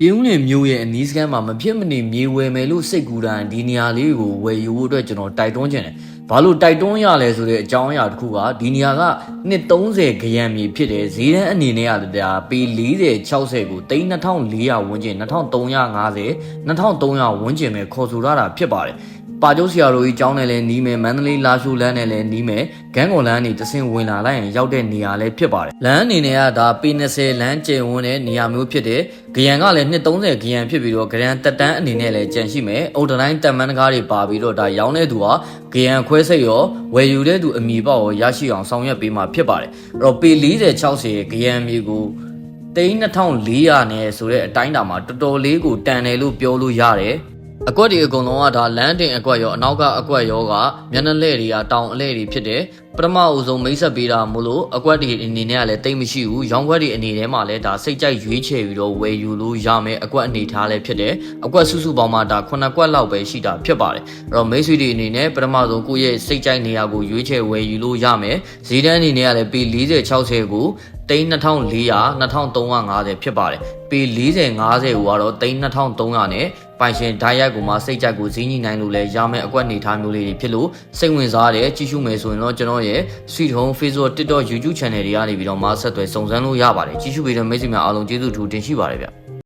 ပြင်းဦးလင်မျိုးရဲ့အနီးစကန်မှာမဖြစ်မနေမြေဝယ်မယ်လို့စိတ်ကူတာဒီနေရာလေးကိုဝယ်ယူဖို့အတွက်ကျွန်တော်တိုက်တွန်းခြင်းတယ်။ ဘာလို့တိုက်တွန်းရလဲဆိုတဲ့အကြောင်းအရာတစ်ခုကဒီနေရာကနှစ်30ခရံမြေဖြစ်တယ်ဈေးတန်းအနေနဲ့ကဒါပေ40 60ကို3400ဝန်းကျင်2350 2300ဝန်းကျင်ပဲခေါ်ဆိုရတာဖြစ်ပါတယ်။ပါကျုပ်ဆရာတို့ကြီးကျောင်းနဲ့လည်းနီးမယ်မန္တလေးလာရှိုးလမ်းနဲ့လည်းနီးမယ်ဂန်းကွန်လမ်းနေတဆင်ဝင်လာလိုက်ရင်ရောက်တဲ့နေရာလည်းဖြစ်ပါတယ်လမ်းအနေနဲ့ကဒါပေ20လမ်းကျယ်ဝန်းတဲ့နေရာမျိုးဖြစ်တယ်ဂရန်ကလည်း230ဂရန်ဖြစ်ပြီးတော့ဂရန်တက်တန်းအနေနဲ့လည်းကြန့်ရှိမယ်အုတ်တတိုင်းတက်မန်းတကားတွေပါပြီးတော့ဒါရောင်းတဲ့သူကဂရန်ခွဲစိတ်ရောဝယ်ယူတဲ့သူအမိပေါက်ရောရရှိအောင်ဆောင်ရွက်ပေးမှာဖြစ်ပါတယ်အဲ့တော့ပေ40 60ဂရန်မြေကို3400နဲ့ဆိုတဲ့အတိုင်းတာမှာတော်တော်လေးကိုတန်တယ်လို့ပြောလို့ရတယ် အကွက်ဒီအကုန်လုံးကဒါလမ်းတင်အကွက်ရောအနောက်ကအကွက်ရောကမျက်နှာလဲတွေကတောင်အလဲတွေဖြစ်တယ်ပထမအဦးဆုံးမိတ်ဆက်ပေးတာမို့လို့အကွက်ဒီအနေနဲ့ကလည်းတိတ်မရှိဘူးရောင်းခွက်ဒီအနေနဲ့မှလည်းဒါစိတ်ကြိုက်ရွေးချယ်ပြီးတော့ဝယ်ယူလို့ရမယ်အကွက်အနေထားလည်းဖြစ်တယ်အကွက်စုစုပေါင်းမှာဒါ9ကွက်လောက်ပဲရှိတာဖြစ်ပါတယ်အဲ့တော့မိတ်ဆွေတွေအနေနဲ့ပထမဆုံးကိုယ့်ရဲ့စိတ်ကြိုက်နေရာကိုရွေးချယ်ဝယ်ယူလို့ရမယ်ဈေးတန်းအနေနဲ့ကလည်းပေ40 60ကိုတိန်း2400 2350ဖြစ်ပါတယ်ပေ40 50ကိုကတော့တိန်း2300နဲ့ ပိုင်ရှင်ဓာတ်ရိုက်ကိုမှစိတ်ကြိုက်ကိုဈေးညီနိုင်လို့လဲရမယ်အကွက်နေထားမျိုးလေးတွေဖြစ်လို့စိတ်ဝင်စားတယ်ကြည့်ရှုမယ်ဆိုရင်တော့ကျွန်တော်ရဲ့ Sweet Home Facebook TikTok YouTube Channel တွေကနေပြီးတော့မဆက်သွယ်စုံစမ်းလို့ရပါတယ်ကြည့်ရှုပေးတဲ့မိတ်ဆွေများအားလုံးကျေးဇူးထူးတင်ရှိပါတယ်ဗျ